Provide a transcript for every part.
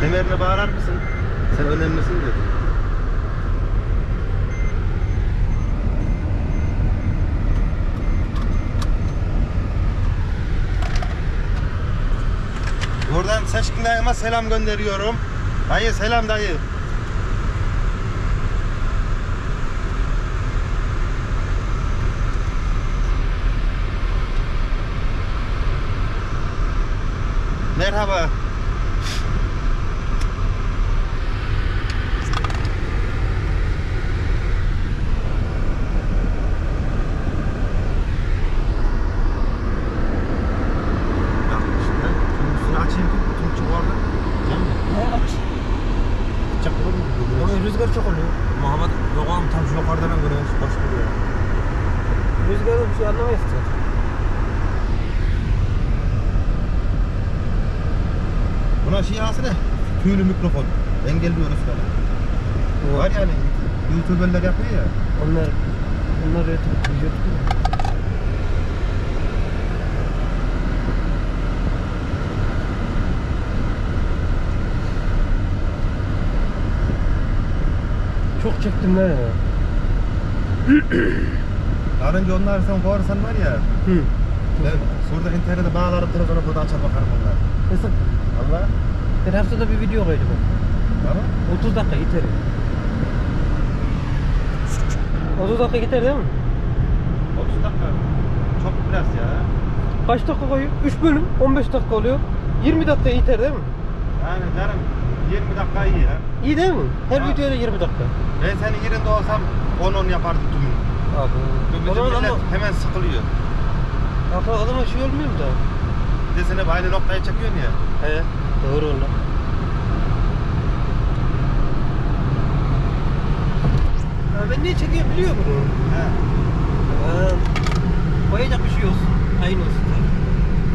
Kemerini bağlar mısın? Sen önemlisin dedi. Buradan Seçkin dayıma selam gönderiyorum. Dayı selam dayı. Merhaba. Yapmışlar. Şimdi üstünü açayım ki bütün çık orada. Tamam mı? Ne aç. Çakılır mı? Ama rüzgar çok oluyor. Muhammed yok oğlum tam şu yukarıdan göre boş duruyor. Rüzgarda bir şey ki. Buna şey ne? Tüylü mikrofon. Engelliyoruz falan. Var yani YouTuber'lar yapıyor ya. Onlar onlar YouTube tutuyor. Çok çektim lan ya. Karınca onlar sen kovarsan var ya. Hı. Ben burada internete bağlarım televizyonu burada açar bakarım onlar. Mesela Allah. ben haftada bir video koydum. Tamam. 30 dakika yeter. 30 dakika yeter değil mi? 30 dakika. Çok biraz ya. Kaç dakika koyuyor? 3 bölüm 15 dakika oluyor. 20 dakika yeter değil mi? Yani derim 20 dakika iyi ya. İyi değil mi? Her videoda 20 dakika. Ben senin yerinde olsam 10-10 yapardım tüm. Abi. Millet ama hemen sıkılıyor. Aklı adama şey olmuyor mu da? Bir de aynı noktaya çekiyorsun ya. He. Doğru. Ha, ben niye çekiyorum biliyor musun? He. Ha, koyacak bir şey olsun. Aynı olsun.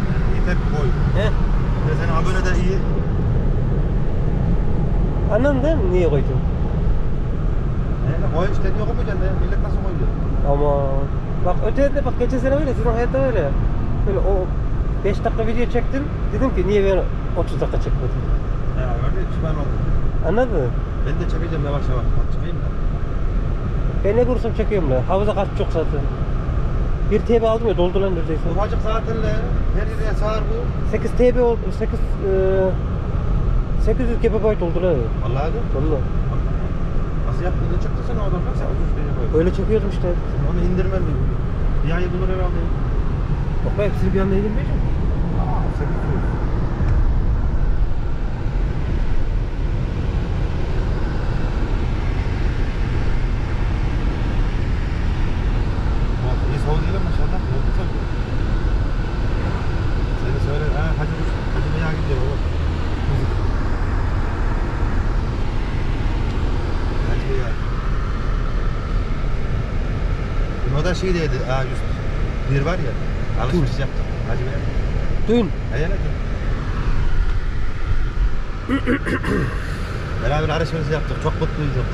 Yani yeter ki koy. He. Bir de abone de iyi. Anladın değil mi? Niye koydun? He, koy işte niye koymayacaksın da ya? Millet nasıl koyuyor? Ama bak ötede bak geçen sene öyle sizin hayatta öyle. Böyle o 5 dakika video çektim. Dedim ki niye ben 30 dakika çekmedim? Ya öyle pişman oldum. Anladın mı? Ben de çekeceğim yavaş yavaş. Bak çıkayım da. Ben ne vursam çekiyorum lan. Havuza kaç çok zaten. Bir TB aldım ya doldu lan neredeyse. Ufacık zaten de her yere sağır bu. 8 TB oldu. 8 eee 800 GB oldu lan. Vallahi de. Valla. Ne çıktı sen oradan? Nasıl ucuz diye koy. Öyle çekiyordum işte. Onu indirmem mi? Bir ayı bulur herhalde. Bak ben hepsini bir anda indirmeyeceğim. Aa, 800. O da şey dedi, aa yüz bir var ya, alışveriş yaptık Hacı Bey'a. Dün. Hayal. Beraber alışveriş yaptık, çok mutluyduk.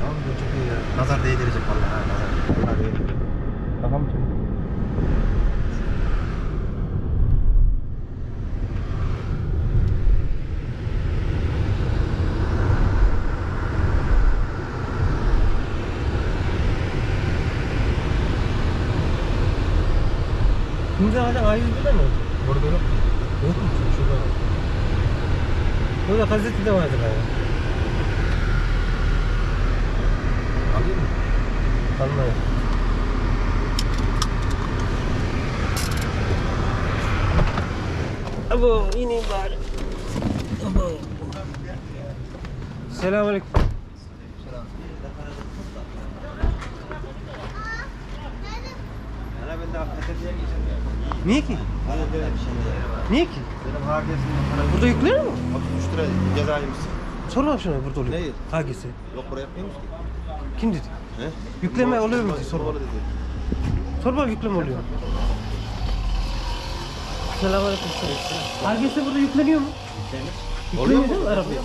Tamam bu çok iyi ya. Nazar değdirecek vallahi ha nazar. Vallahi değdirecek. Kafam tüm. Şimdi hala A101'de mi? Burada yok. Yok mu? Şurada var. Burada gazetede vardı galiba. Alayım mı? Vallahi. Abo ineyim bari. Abo. Selamünaleyküm. Bana ben de Atatürk'e geçeceğim. Niye ki? Niye ki? Benim para Burada yüklenir mi? 33 lira cezaymış. Sor lan şuna burada oluyor. Neyi? Hangisi? Yok buraya yapmıyoruz ki. Kim dedi? He? Yükleme oluyor mu? Sor Sor. bana dedi. Sor bana yükleme oluyor. Selamünaleyküm. Hangisi burada yükleniyor mu? Oluyor Yükleniyor mu? arabaya?